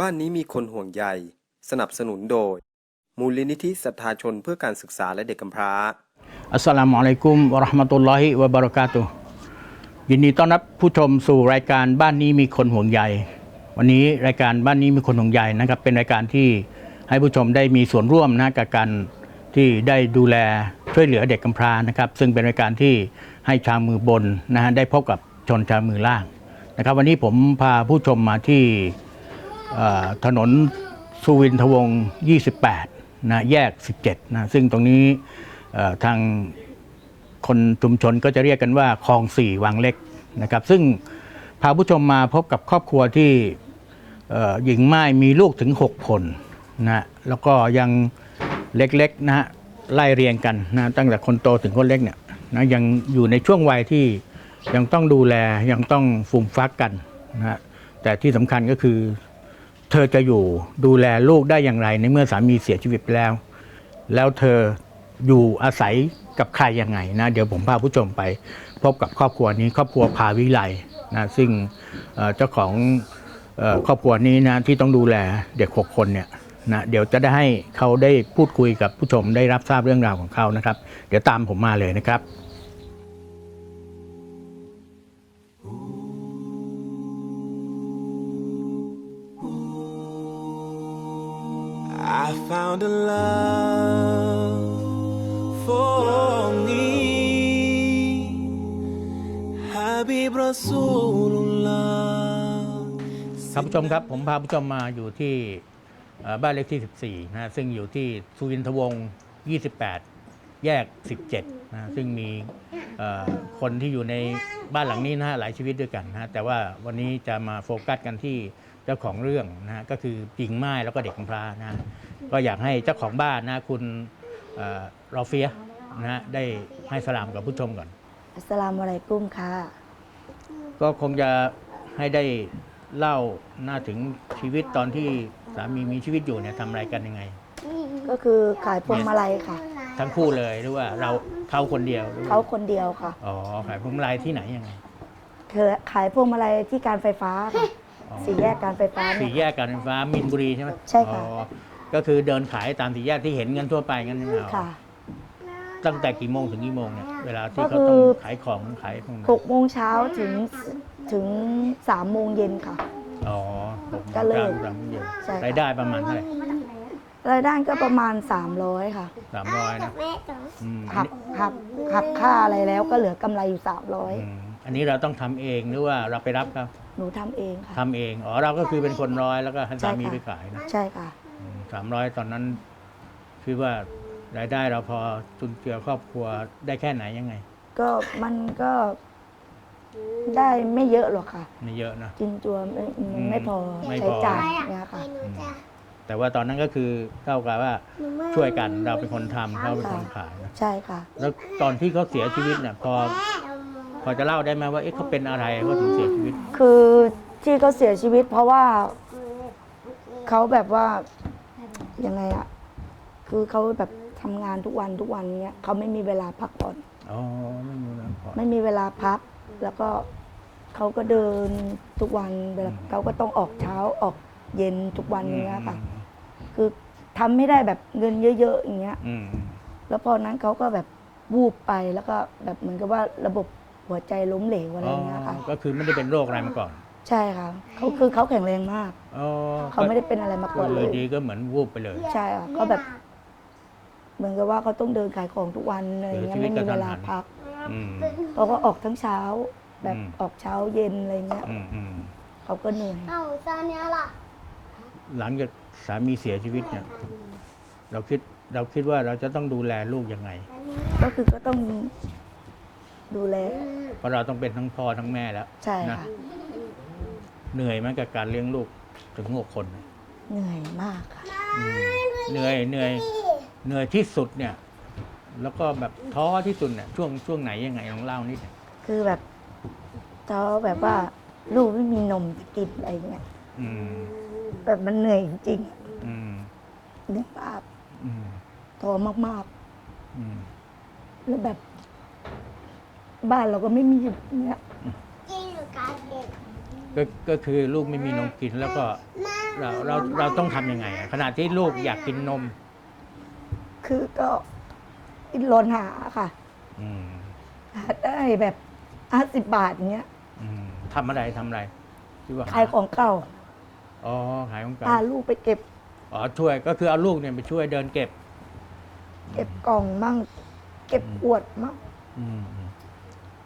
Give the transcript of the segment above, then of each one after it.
บ้านนี้มีคนห่วงใย สนับสนุนโดย มูลนิธิศรัทธาชนเพื่อการศึกษาและเด็กกำพร้า อัสสลามุอะลัยกุมวะราะห์มะตุลลอฮิวะบะเราะกาตุฮ์ยินดีต้อนรับผู้ชมสู่รายการบ้านนี้มีคนห่วงใย วันนี้รายการบ้านนี้มีคนห่วงใยนะครับ เป็นรายการที่ให้ผู้ชมได้มีส่วนร่วมนะกับการที่ได้ดูแลช่วยเหลือเด็กกำพร้านะครับ ซึ่งเป็นรายการที่ให้ชาวมือบนนะฮะได้พบกับชนชาวมือล่างนะครับ วันนี้ผมพาผู้ชมมาที่ ถนนสุวินทวงศ์28 นะแยก 17 นะ ซึ่งตรงนี้ทางคนชุมชนก็จะเรียกกันว่าคลองสี่วังเล็กนะครับ ซึ่งพาผู้ชมมาพบกับครอบครัวที่หญิงไม้มีลูกถึง 6 คนนะแล้วก็ยังเล็กๆนะฮะไล่เรียงกันนะตั้งแต่คนโตถึงคนเล็กเนี่ยนะยังอยู่ในช่วงวัยที่ยังต้องดูแลยังต้องฟูมฟักกันนะแต่ที่สำคัญก็คือ เธอจะอยู่ดูแลลูกได้อย่างไร ในเมื่อสามีเสียชีวิตไปแล้ว แล้วเธออยู่อาศัยกับใครยังไงนะ เดี๋ยวผมพาผู้ชมไป พบกับครอบครัวนี้ครอบครัวพาวิไลนะซึ่งเจ้าของครอบครัวนี้นะที่ต้องดูแลเด็กหกคนเนี่ยนะเดี๋ยวจะได้ให้เขาได้พูดคุยกับผู้ชมได้รับทราบเรื่องราวของเขานะครับ เดี๋ยวตามผมมาเลยนะครับ I found a love for me Habib Rasulullah ครับผู้ชมครับ ผมพาผู้ชมมาอยู่ที่เอ่อบ้านเลขที่ 14นะซึ่งอยู่ที่สุวินทวงศ์28 แยก 17นะซึ่งมีเอ่อคนที่อยู่ในบ้านหลังนี้นะฮะหลายชีวิตด้วยกันนะฮะแต่ว่าวันนี้จะมาโฟกัสกันที่ จ้าของเรื่องนะฮะก็คือปิงไม้แล้วก็เด็กกำพร้านะฮะก็อยากให้เจ้าของบ้านนะคุณเอ่อรอเฟียนะฮะได้ให้สลามกับผู้ชมก่อน อัสสลามุอะลัยกุมค่ะ ก็คงจะให้ได้เล่าหน้าถึงชีวิตตอนที่สามีมีชีวิตอยู่เนี่ยทำอะไรกันยังไง ก็คือขายพวงมาลัยค่ะ ทั้งคู่เลยหรือว่าเราเขาคนเดียวหรือว่เขาคนเดียวค่ะ อ๋อขายพวงมาลัยที่ไหนยังไง เธอขายพวงมาลัยที่การไฟฟ้าค่ะอ๋อ สี่แยกการไฟฟ้าสี่เนี่ย แยกการไฟฟ้ามินบุรีใช่ไหมใช่ค่ะ อ๋อก็คือเดินขายตามสี่แยกที่เห็นกันทั่วไปกันนี่เหรอค่ะ ตั้งแต่กี่โมงถึงกี่โมงเนี่ยเวลาที่ก็เขาคือต้องขายของขายพวกนั้นหกโมงเช้าถึงถึงสามโมงเย็นค่ะ อ๋อหโมงก็เลิกช้าถึงสามโมงเย็นใช่ค่ะ รายได้ประมาณเท่าไหร่รายได้ก็ประมาณ 300 ค่ะ สามร้อยนะอืมหักหักหักค่าอะไรแล้วก็เหลือกำไรอยู่อืมอันนี้เราต้องทำเองหรือว่าเราไปรับครับ300 หนูทำเองค่ะ ทำเอง อ๋อ เราก็คือเป็นคนร้อยแล้วก็ให้ใช่สาค่ะมีไปขายนะใช่ค่ะ สามร้อยตอนนั้นคิดว่ารายได้เราพอจุนเจือครอบครัวได้แค่ไหนยังไงก็มันก็ได้ไม่เยอะหรอกค่ะ ไม่เยอะนะจินจัวไม่มันไม่พอไม่พใช้อจ่ายเนี่ยค่ะแต่ว่าตอนนั้นก็คือเท่ากับว่าช่วยกันเราเป็นคนทำเขาเป็นคนขายนะใช่ค่ะ แล้วตอนที่เขาเสียชีวิตเนี่ยพอ พอจะเล่าได้ไหมว่าเอ๊ะเขาเป็นอะไรเขาถึงเสียชีวิต คือที่เขาเสียชีวิต เพราะว่าเขาแบบว่ายังไงอะคือเขาแบบทำงานทุกวันทุกวันเนี้ยเขาไม่มีเวลาพักผ่อน อ๋อไม่มีนะขอไม่มีเวลาพัก แล้วก็เขาก็เดินทุกวันเวลาเขาก็ต้องออกเช้าออกเย็นทุกวันเนี้ยค่ะ คือทำไม่ได้แบบเงินเยอะๆอย่างเงี้ย อืมแล้วพอนั้นเขาก็แบบวูบไปแล้วก็แบบเหมือนกับว่าระบบ หัวใจล้มเหลวอะไรอ๋ออย่างเงี้ยค่ะ ก็คือไม่ได้เป็นโรคอะไรมาก่อน ใช่ค่ะเขาคือเขาแข็งแรงมากอ๋อเขาไม่ได้เป็นอะไรมาก่อนเลเลยยดีก็เหมือนวูบไปเลย ใช่ค่ะเขาแบบ เหมือนกับว่าเขาต้องเดินขายของทุกวันอะไรอย่างเงี้ยเออชีวิตไม่มีเวลากระทันหันพักอืมเขาก็ออกทั้งเช้า แบบอืมออกเช้าเย็นอะไรเงี้ยอืมอืมเขาก็เหนื่อยเอาซาเนี้ยล่ะหลังจากสามีเสียชีวิตเนี่ยเราคิดเราคิดว่าเราจะต้องดูแลลูกยังไง ก็คือก็ต้อง ดูแล เพราะเราต้องเป็นทั้งพ่อทั้งแม่แล้วใช่นะค่ะ เหนื่อยไหมกับการเลี้ยงลูกถึงหกคนเนี่ยเหนื่อยมากค่ะ อืมเหนื่อยเหนื่อยเหนื่อยที่สุดเนี่ย แล้วก็แบบท้อที่สุดเนี่ยช่วงช่วงไหนยังไงลองเล่านิดหนึ่งคือแบบเขาแบบว่าลูกไม่มีนมกินอะไรเงี้ยอืมแบบมันเหนื่อยจริงอืมๆเหนื่อยมากอืมท้อมากอืมๆแล้วแบบ บ้านเราก็ไม่มีอย่างเงี้ยก็ก็คือลูกไม่มีนมกินแล้วก็เราเราเราต้องทำยังไงอะขณะที่ลูกอยากกินนม คือก็อินรนหาค่ะอืมหาได้แบบห้าสิบบาทเงี้ยอืมทำอะไรทำอะไรที่ว่าขายของเก่าอ๋อขายของเก่าพาลูกไปเก็บ อ๋อช่วยก็คือเอาลูกเนี่ยไปช่วยเดินเก็บ เก็บกล่องมั่ง เก็บขวดมั่งอืมอืม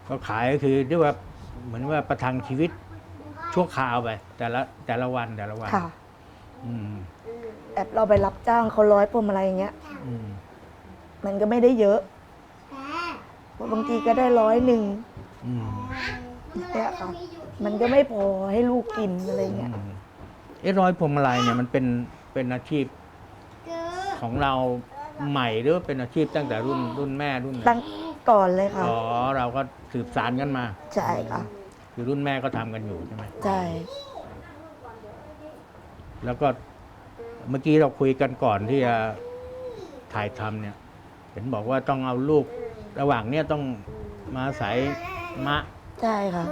ก็ขายก็คือเรียกว่าเหมือนว่าประทังชีวิตชั่วคราวไปแต่ละแต่ละวันแต่ละวันค่ะ อืมแบบเราไปรับจ้างเขาร้อยพวงมาลัยอย่างเงี้ย อืมมันก็ไม่ได้เยอะเพราะบางทีก็ได้ร้อยหนึ่งอืมเนี่ยค่ะ มันก็ไม่พอให้ลูกกินอะไรเงี้ย อืมเอ้ร้อยพวงมาลัยเนี่ยมันเป็นเป็นอาชีพของเราใหม่หรือว่าเป็นอาชีพตั้งแต่รุ่นรุ่นแม่รุ่นไหนตั้ง ก่อนเลยค่ะ อ๋อเราก็สืบสารกันมาใช่ค่ะ คือรุ่นแม่ก็ทำกันอยู่ใช่ไหมใช่ แล้วก็เมื่อกี้เราคุยกันก่อนที่จะถ่ายทำเนี่ย เห็นบอกว่าต้องเอาลูกระหว่างเนี้ยต้องมาอาศัยมะ ใช่ค่ะ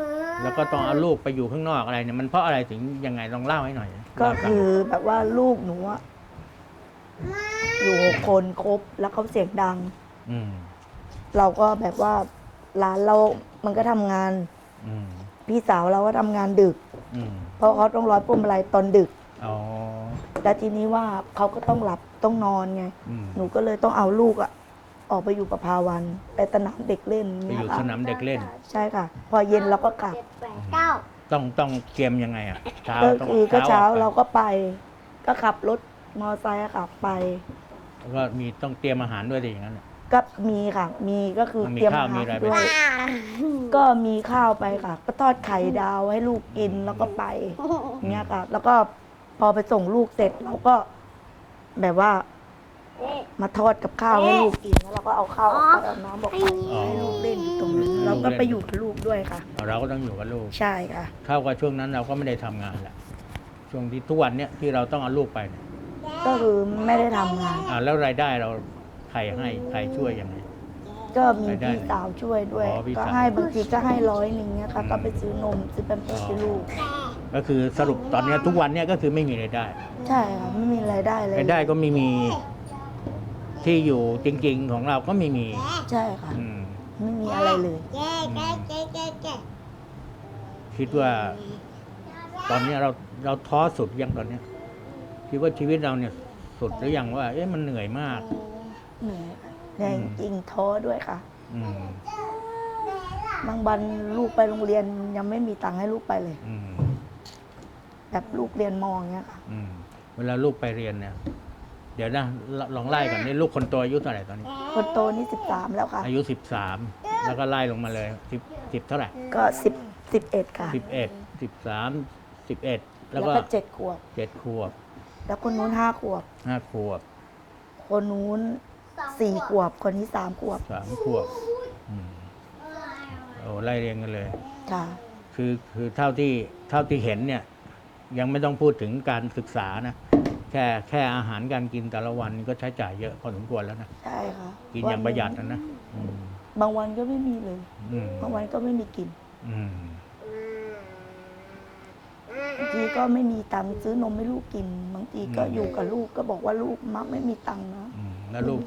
แล้วก็ต้องเอาลูกไปอยู่ข้างนอกอะไรเนี่ยมันเพราะอะไรถึงยังไงลองเล่าให้หน่อยก็เล่าให้ฟังคือแบบว่าลูกหนูอะอยู่หกคนครบแล้วเขาเสียงดังอืม เราก็แบบว่าร้านเรา มันก็ทำงาน อืมพี่สาวเราก็ทำงานดึก อืมเพราะเขาต้องร้อยปุ่มอะไรตอนดึก อ๋อแล้วทีนี้ว่าเขาก็ต้องหลับต้องนอนไง อืมหนูก็เลยต้องเอาลูกอะออกไปอยู่กับพาวันไปสนามเด็กเล่นไปเนี่อยยู่ค่ะสนามเด็กเล่น ใช่ค่ะ พอเย็นเราก็กลับต้องต้องเตรียมยังไงอะเช้าก็ต้องคือก็เช้าออกไปเราก็ไป ก็ขับรถมอเตอร์ไซค์อะขับไป แล้วก็มีต้องเตรียมอาหารด้วยดิอย่างนั้นน่ะ ก็มีค่ะ มีก็คือมันมีเตรียมข้าวอาหามีรอะไรไหม ด้วยก็มีข้าวไปค่ะ ก็ทอดไข่ดาวให้ลูกกินแล้วก็ไปเนี่ยค่ะ แล้วก็พอไปส่งลูกเสร็จเราก็ แบบว่า มาทอดกับข้าวให้ลูกกินแล้วเราก็เอาข้าวออกไปเอาน้ำบอกไปให้ลูกเล่นอยู่ตรงนั้นเราก็ไปอยู่กับลูกด้วยค่ะ เราก็ต้องอยู่กับลูก ใช่ค่ะ เท่ากับช่วงนั้นเราก็ไม่ได้ทำงานแหละช่วงที่ทุกวันเนี้ยที่เราต้องเอาลูกไปเนี่ยก็คือไม่ได้ทำงาน อ่าแล้วรายได้เรา ใครให้ใครช่วยยังไง ก็มีรายได้พี่สาวช่วยด้วย อ๋อพี่ก็สาวให้บางทีก็ให้ร้อยหนึ่งเนี่ยค่ะ อืม ก็ไปซื้อนมซื้อแปมเปิร์สให้ลูก ก็คือสรุปตอนเนี้ยทุกวันเนี้ยก็คือไม่มีรายได้ใช่ค่ะ ไม่มีรายได้เลยรายได้ก็ไม่มีที่อยู่จริง ๆ ของเราก็ไม่มีใช่ค่ะ อืมไม่มีอะไรเลย คิดว่า ตอนเนี้ยเราเราท้อสุดยังตอนเนี้ยคิดว่าชีวิตเราเนี่ยสุดหรือยังว่า เอ๊ะมันเหนื่อยมาก เหนื่อยค่ะเหนื่อยจริงๆท้อด้วยค่ะ อืมบางวันลูกไปโรงเรียนยังไม่มีตังค์ให้ลูกไปเลย อืมแบบลูกเรียนมออย่างเงี้ยค่ะ อืมเวลาลูกไปเรียนเนี่ย เดี๋ยวนะลลองไล่ก่อนนี่ลูกคนโตอายุเท่าไหร่ตอนนี้ คนโตนี่สิบสามแล้วค่ะ อายุสิบสามแล้วก็ไล่ลงมาเลยสิบสิบเท่าไหร่ก็สิบสิบเอ็ดค่ะ สิบเอ็ดสิบสามสิบเอ็ดแล้แล้ววก็ก็เจ็ดขวบ เจ็ดขวบแล้วคนนู้นห้าขวบ ห้าขวบ คนนู้น สี่ขวบคนที่สามขวบสามขวบอืมโอ้ไล่เรียงกันเลย ค่ะ คือคือเท่าที่เท่าที่เห็นเนี่ย ยังไม่ต้องพูดถึงการศึกษานะ แค่แค่อาหารการกินแต่ละวันนี่ก็ใช้จ่ายเยอะพอสมควรแล้วนะ ใช่ค่ะกินอย่างประหยัดนะนะอืมบางวันก็ไม่มีเลย อืมบางวันก็ไม่มีกินอืมบางทีก็ไม่มีตังค์ซื้อนมให้ลูกกิน บางทีก็อืมอยู่กับลูกก็บอกว่าลูกมักไม่มีตังค์นะ อืมแล้วลูก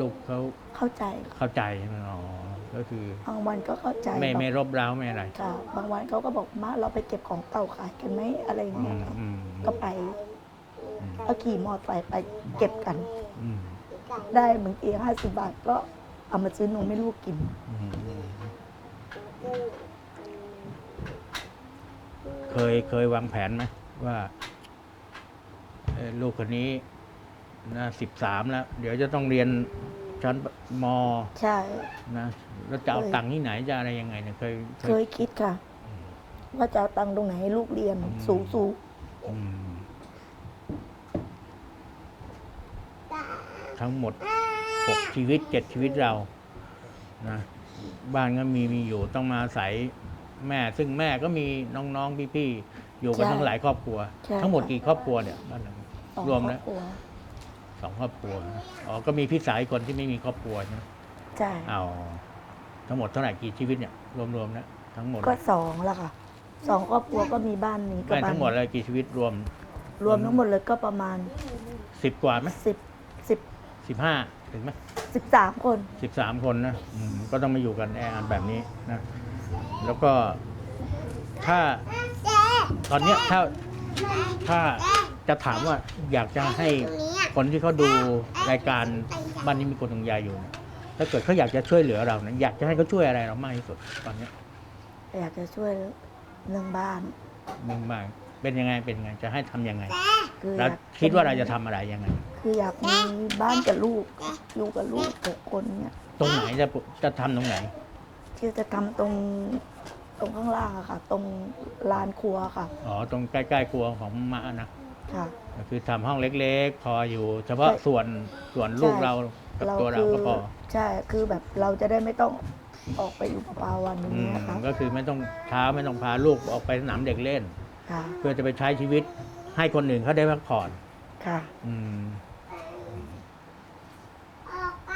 ลูกเขาเข้าใจค่ะเข้าใจใช่ไหมอ๋อก็คือบางวันก็เข้าใจไม่แบบไม่รบเร้าไม่อะไรค่ะบางวันเขาก็บอกมาเราไปเก็บของเก่าขายกันไหมอะไรอย่างอืเงี้ยมค่ะอืมก็ไปอืมก็ขี่มอเตอร์ไซค์ไปเก็บกันอืมได้บางทีห้าสิบบาทก็เอามาซื้อนมให้ลูกกินอืมอืมเคยเคยวางแผนไหมว่าเอ่อลูกคนนี้ นะสิบสามแล้ว เดี๋ยวจะต้องเรียนชั้นมใช่ นะแล้วจะเอาเคยตังค์ที่ไหนจะอะไรยังไงเนี่ยเคยเคยคิดค่ะ ว่าจะเอาตังค์ตรงไหนให้ลูกเรียนสูงสูงอืมทั้งหมดหกชีวิตเจ็ดชีวิตเรานะบ้านก็มีมีอยู่ต้องมาอาศัยแม่ ซึ่งแม่ก็มีน้องๆพี่ๆอยู่กันทั้งหลายครอบครัว ทั้งหมดกี่ครอบครัวเนี่ยบ้านหลัง สองรวมครอแล้บว ครัว สองครอบครัวนะอ๋อก็มีพี่สาวอีกคนที่ไม่มีครอบครัวใช่ไหมใช่เอาทั้งหมดเท่าไหร่กี่ชีวิตเนี่ยรวมๆแล้วทั้งหมดก็สองแล้วค่ะสองครอบครัวก็มีบ้านนี้กับไม่บ้านทั้งหมดเลยกี่ชีวิตรวม รวมทั้งหมดเลยก็ประมาณสิบกว่าไหมสิบสิบสิบห้าถึงไหมสิบสามคนสิบสามคนนะอืมก็ต้องมาอยู่กันแออัดแบบนี้นะแล้วก็ ถ้าตอนเนี้ยถ้าถ้าจะถามว่าอยากจะให้ คนที่เขาดูรายการบ้านนี้มีคนตรงยายอยู่เนี่ยถ้าเกิดเขาอยากจะช่วยเหลือเราเนี่ยอยากจะให้เขาช่วยอะไรเรามากที่สุดตอนเนี้ยอยากจะช่วยเรื่องบ้าน มึงมากเป็นยังไงเป็นยังไงจะให้ทำยังไงคืออแล้วยากคิดว่าเราจะทำอะไรยังไง คืออยากมีบ้านกับลูกอยู่กับลูกหกคนเนี่ยตรงไหนจะจะทำตรงไหน ที่จะทำตรงตรงข้างล่างอะค่ะ ตรงลานครัวค่ะอ๋อ ตรงใกล้ๆครัวของมะนะค่ะก็ คือทำห้องเล็ก ๆ พออยู่ เฉพาะใช่ส่วนส่วนลูกใช่ เรากับตัวเราคืก็พอใช่คือแบบเราจะได้ไม่ต้องออกไปอยู่เปล่าๆวันอืนี้มนะคะก็คือไม่ต้องเช้าไม่ต้องพาลูกออกไปสนามเด็กเล่น ค่ะเพื่อจะไปใช้ชีวิตให้คนอื่นเขาได้พักผ่อน ค่ะ อืม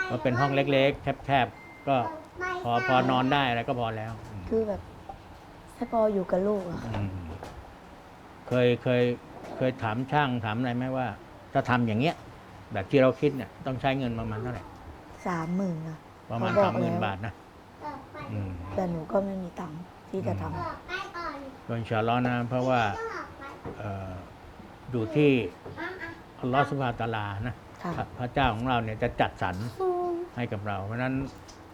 ก็เป็นห้องเล็ก ๆ แคบๆก็พอพอนอนได้อะไรก็พอแล้วอืมคือแบบให้พออยู่กับลูกอะค่ะอืมเคยเคยเค ยถามช่างถามอะไรไหมว่า ถ้าทำอย่างเงี้ย แบบที่เราคิดเนี่ยต้องใช้เงินประมาณเท่าไหร่สามหมื่นอะประมาณเขบสาอมกหมื่นแล้วบาทนะอืม แต่หนูก็ไม่มีตังค์ที่จะทำ ก็อินชาอัลลอฮ์นะเพราะว่าเอ่ออยู่ที่อัลลอฮ์สุบฮานะฮูวะตะอาลานะค่ะ พระพระเจ้าของเราเนี่ยจะจัดสรรให้กับเรา เพราะฉะนั้น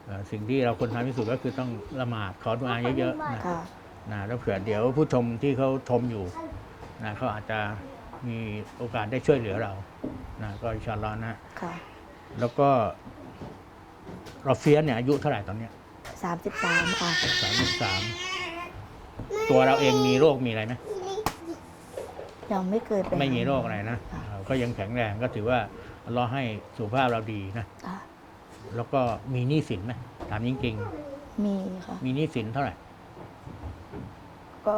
เอ่อสิ่งที่เราควรทำที่สุดก็คือต้องละหมาดขอดุอาเยอะๆนะค่ะ นะแล้วเผื่อเดี๋ยวผู้ชมที่เขาชมอยู่ นะเขาอาจจะมีโอกาสได้ช่วยเหลือเรานะก็อินชาอัลลอฮ์นะค่ะแล้วก็เราเฟียสเนี่ยอายุเท่าไหร่ตอนเนี้ยสามสิบสามค่ะ สามสิบสามตัวเราเองมีโรคมีอะไรไหมยังไม่เคยเป็น ไม่มีโรคอะไรนะค่ะเราก็ยังแข็งแรงก็ถือว่าเราให้สุขภาพเราดีนะค่ะแล้วก็มีหนี้สินไหมถามจริงมีค่ะ ๆมีหนี้สินเท่าไหร่ก็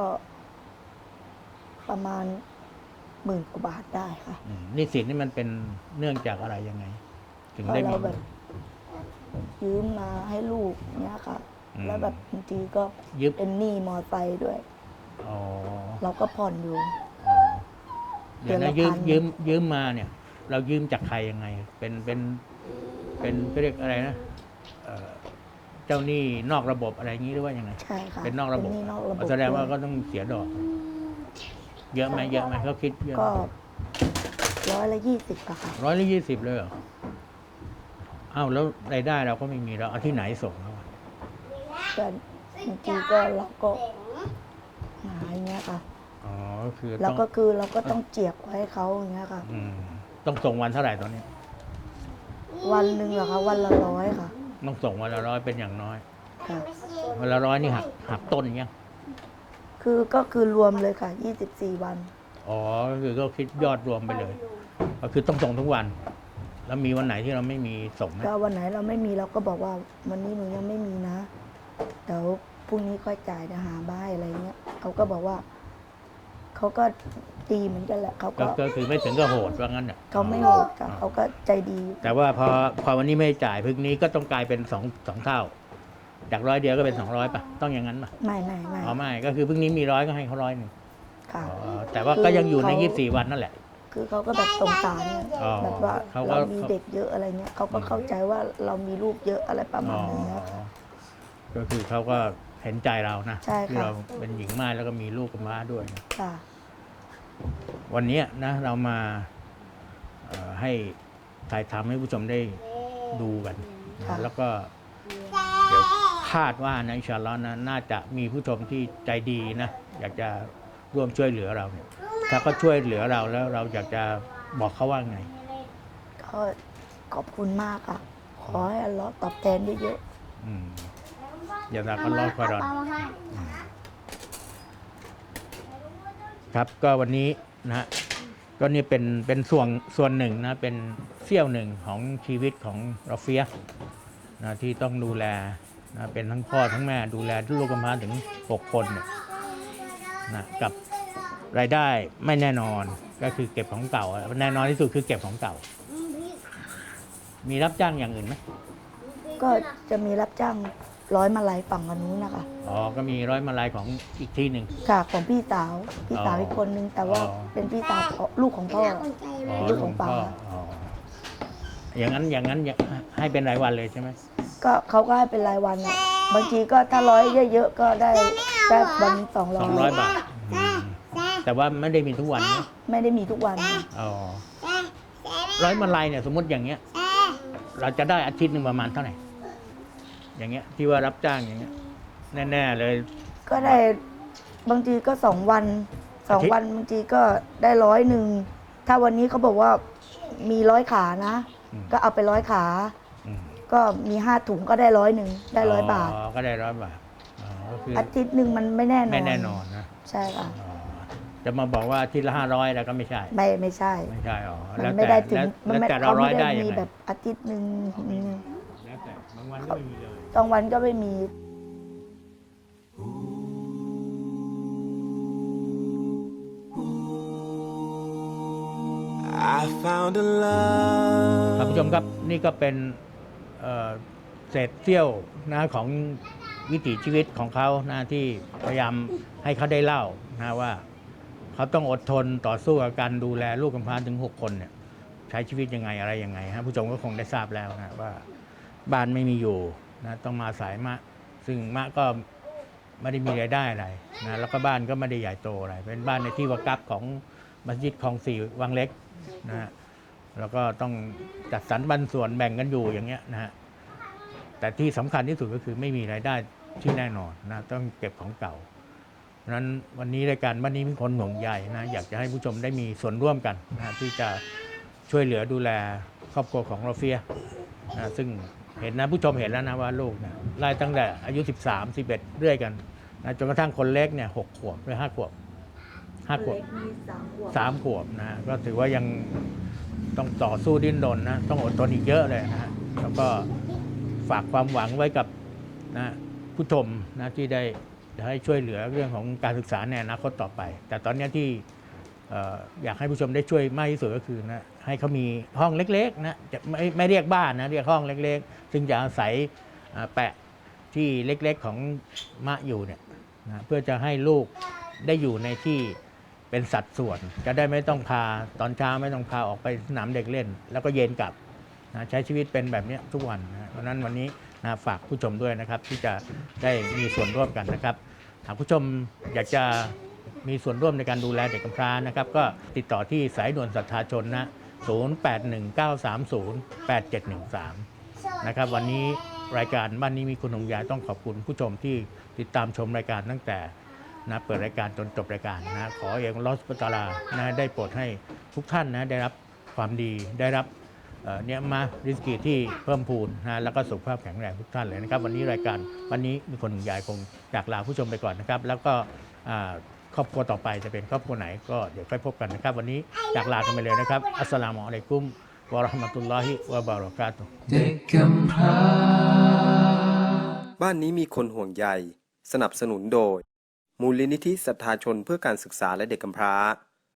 ประมาณหมื่นกว่าบาทได้ค่ะอืมหนี้สินนี่มันเป็นเนื่องจากอะไรยังไง ถึงเพราะได้เรามีแบบยืมมาให้ลูกเนี้ยค่ะ อืมแล้วแบบบางทีก็ยึดเป็นหนี้มอไซค์ด้วย อ๋อเราก็ผ่อนอยู่ อ๋อเดี๋ยวนะเดืยือนมละพัน ยืมยืมมาเนี่ย เรายืมจากใครยังไง เป็นเป็นเป็นเขาเรียกอะไรนะเอ่อเจ้าหนี้นอกระบบอะไรอย่างนี้หรือว่ายังไง ใช่ค่ะเป็นนอกระบบหนี้นอกระบบแสดงว่าด้ก็ยต้องเสียดอก เยอะไหมเยอะไหมเขาคิดเยอะก็ร้อยละยี่สิบอะค่ะร้อยละยี่สิบเลยเหรออ้าวแล้วรายได้เราก็ไม่มีเราเอาที่ไหนส่งเขาอะก็บางทีก็เราก็หาอย่างเงี้ยค่ะ อ๋อก็คือแล้วต้องก็คือเราก็ต้องเจียบไว้ให้เขาอย่างเงี้ยค่ะ อืมต้องส่งวันเท่าไหร่ตอนนี้ วันหนึ่งเหรอคะวันละร้อยค่ะต้องส่งวันละร้อยเป็นอย่างน้อยค่ะวันละร้อยนี่หักหักต้นยัง คือก็คือรวมเลยค่ะยี่สิบสี่วัน อ๋อก็คือก็คิดยอดรวมไปเลย ก็คือต้องส่งทุกวัน แล้วมีวันไหนที่เราไม่มีส่งไหมก็วันไหนเราไม่มีเราก็บอกว่าวันนี้หนูยังไม่มีนะเดี๋ยวพรุ่งนี้ค่อยจ่ายจะหาบ้ายอะไรเงี้ยเขาก็บอกว่าเขาก็ดีเหมือนกันแหละเขาก็ก็ก็คือไม่ถึงก็โหดว่างั้นเนี่ยเขาไม่โหดค่ะเขาก็ใจดี แต่ว่าพอพอวันนี้ไม่จ่ายพรุ่งนี้ก็ต้องกลายเป็นสองสองเท่า จากร้อยเดียวก็เป็นสองร้อยป่ะต้องอย่างนั้นป่ะไม่ไม่ไม่อ๋อไม่ก็คือพรุ่งนี้มีร้อยก็ให้เขาร้อยหนึ่งค่ะ อ๋อแต่ว่าก็ยังอยู่ในยี่สิบสี่วันนั่นแหละ คือเขาก็แบบสงสารเนี่ยอ๋อแบบว่าเขาก็ เรามีเด็กเยอะอะไรเงี้ยเขาก็เข้าใจว่าเรามีลูกเยอะอะไรประมาอ๋ณอนี้นะก็คือเขาก็เห็นใจเรานะใช่ค่ะ ที่เราเป็นหญิงม่ายแล้วก็มีลูกกับม้าด้วยนะ ค่ะ วันเนี้ยนะเรามาเอ่อให้ถ่ายทำให้ผู้ชมได้ดูกันนะค่ะ แล้วก็เดี๋ยว คาดว่านะอินชาอัลลอฮ์นะน่าจะมีผู้ชมที่ใจดีนะ อยากจะร่วมช่วยเหลือเราเนี่ยถ้าเขาช่วยเหลือเราแล้วเราอยากจะบอกเขาว่าไง ก็ขอบคุณมากค่ะ ขอให้อัลเลอฮ์ตอบแทนเยอะอืมอย่าตากันรอดคอยรอน ครับก็วันนี้นะฮะก็นี่เป็นเป็นส่วนส่วนหนึ่งนะเป็นเสี้ยวหนึ่งของชีวิตของรอเฟียนะที่ต้องดูแล นะเป็นทั้งพ่อทั้งแม่ดูแลลูกกำพร้าถึง 6 คนเนี่ยนะกับรายได้ไม่แน่นอนก็คือเก็บของเก่า แน่นอนที่สุดคือเก็บของเก่า มีรับจ้างอย่างอื่นไหมก็จะมีรับจ้างร้อยมาลัยฝั่งอันนู้นนะคะอ๋อก็มีร้อยมาลายของอีกที่หนึ่งค่ะของพี่สาวพี่สาวอ๋ออีอีกคนนึงแต่ว่าอ๋อเป็นพี่สาวของลูกของพ่ออ๋อลูกของป๋าอ๋ออย่างนั้นอย่างนั้นอย่าให้เป็นรายวันเลยใช่ไหม ก็เขาก็ให้เป็นรายวันอะบางทีก็ถ้าร้อยเยอะๆก็ได้ได้วันสองร้สอองร้อยยบาทอืมแต่ว่าไม่ได้มีทุกวันนะไม่ได้มีทุกวัน อ๋อร้อยมาลายเนี่ยสมมติอย่างเงี้ย เราจะได้อาทิตย์หนึ่งประมาณเท่าไหร่ อย่างเงี้ย ที่ว่ารับจ้างอย่างเงี้ย แน่ๆเลย ก็ได้บางทีก็สองวันสองอาทิตย์ วันบางทีก็ได้ร้อยหนึ่งถ้าวันนี้เขาบอกว่ามีร้อยขานะ อืมก็เอาไปร้อยขาอืม ก็มีห้าถุงก็ได้ร้อยหนึ่งได้ร้อยบาทอ๋อก็ได้ร้อยบาทอ๋อก็คืออาทิตย์หนึ่งมันไม่แน่นอนไม่แน่นอนนะใช่ค่ะอ๋อจะมาบอกว่าอาทิตย์ละห้าร้อยแล้วก็ไม่ใช่ ไม่ไม่ใช่ ไม่ใช่อ๋อมัแล้วนแต่ไม่ได้ถึงแล้วมันแล้วไม่แต่เราเขาร้อไม่ยได้ได้ยังมีไงแบบอาทิตย์หนึ่งอืมแล้วแต่บางวันก็ไม่มีเลยบางวันก็ไม่มี I found a ท่าน love. ผู้ชมครับนี่ก็เป็น เศษเสี้ยวนะของวิถีชีวิตของเขานะที่พยายามให้เขาได้เล่านะว่าเขาต้องอดทนต่อสู้กับการดูแลลูกกำพร้าถึง 6 คนเนี่ยใช้ชีวิตยังไงอะไรยังไงฮะผู้ชมก็คงได้ทราบแล้วนะว่าบ้านไม่มีอยู่นะต้องมาสายมะ ซึ่งมะก็ไม่ได้มีรายได้อะไรนะแล้วก็บ้านก็ไม่ได้ใหญ่โตอะไร เป็นบ้านในที่วากับของมัสยิดคลองสี่วังเล็กนะฮะ แล้วก็ต้องจัดสรรปันส่วนแบ่งกันอยู่อย่างเงี้ยนะฮะแต่ที่สำคัญที่สุดก็คือไม่มีรายได้ที่แน่นอนนะต้องเก็บของเก่าเพราะฉะนั้นวันนี้รายการวันนี้มีคนห่วงใยนะอยากจะให้ผู้ชมได้มีส่วนร่วมกันนะที่จะช่วยเหลือดูแลครอบครัวของเราเฟียนะซึ่งเห็นนะผู้ชมเห็นแล้วนะว่าลูกเนี่ยไล่ตั้งแต่อายุ 13 11 เรื่อยกันนะจนกระทั่งคนเล็กเนี่ยหกขวบหรือห้าขวบห้าขวบสามขวบนะฮะก็ถือว่ายัง ต้องต่อสู้ดิ้นรนนะ ต้องอดทนอีกเยอะเลยนะแล้วก็ฝากความหวังไว้กับนะผู้ชมนะที่ได้ให้ช่วยเหลือเรื่องของการศึกษาในอนาคตต่อไป แต่ตอนนี้ที่อยากให้ผู้ชมได้ช่วยมากที่สุดก็คือนะให้เขามีห้องเล็กๆนะจะไม่ไม่เรียกบ้านนะเรียกห้องเล็กๆ ซึ่งจะอาศัยแปะที่เล็กๆของมะอยู่เนี่ยนะเพื่อจะให้ลูกได้อยู่ในที่ เป็นสัดส่วน จะได้ไม่ต้องพาตอนเช้าไม่ต้องพาออกไปสนามเด็กเล่น แล้วก็เย็นกลับนะใช้ชีวิตเป็นแบบนี้ทุกวันนะเพราะฉะนั้นวันนี้นะฝากผู้ชมด้วยนะครับ ที่จะได้มีส่วนร่วมกันนะครับ หากผู้ชมอยากจะมีส่วนร่วมในการดูแลเด็กกำพร้านะครับ ก็ติดต่อที่สายด่วนศรัทธาชนนะ 0819308713 นะครับ วันนี้รายการบ้านนี้มีคุณหงยาต้องขอบคุณผู้ชมที่ติดตามชมรายการตั้งแต่ นะเปิดรายการจนจบรายการนะขอเองลอสปตาลานะได้โปรดให้ทุกท่านนะได้รับความดีได้รับเนี่ยมาริสกีที่เพิ่มพูนนะแล้วก็สุขภาพแข็งแรงทุกท่านเลยนะครับ วันนี้รายการวันนี้มีคนหนึ่งยายคงอยากลาผู้ชมไปก่อนนะครับ แล้วก็ครอบครัวต่อไปจะเป็นครอบครัวไหนก็เดี๋ยวค่อยพบกันนะครับ วันนี้อยากลากันไปเลยนะครับ อัสสลามุอะลัยกุมวะราะห์มะตุลลอฮิวะบารอกาตุฮ์เด็กกำพร้าบ้านนี้มีคนห่วงใยสนับสนุนโดย มูลนิธิศรัทธาชนเพื่อการศึกษาและเด็กกำพร้า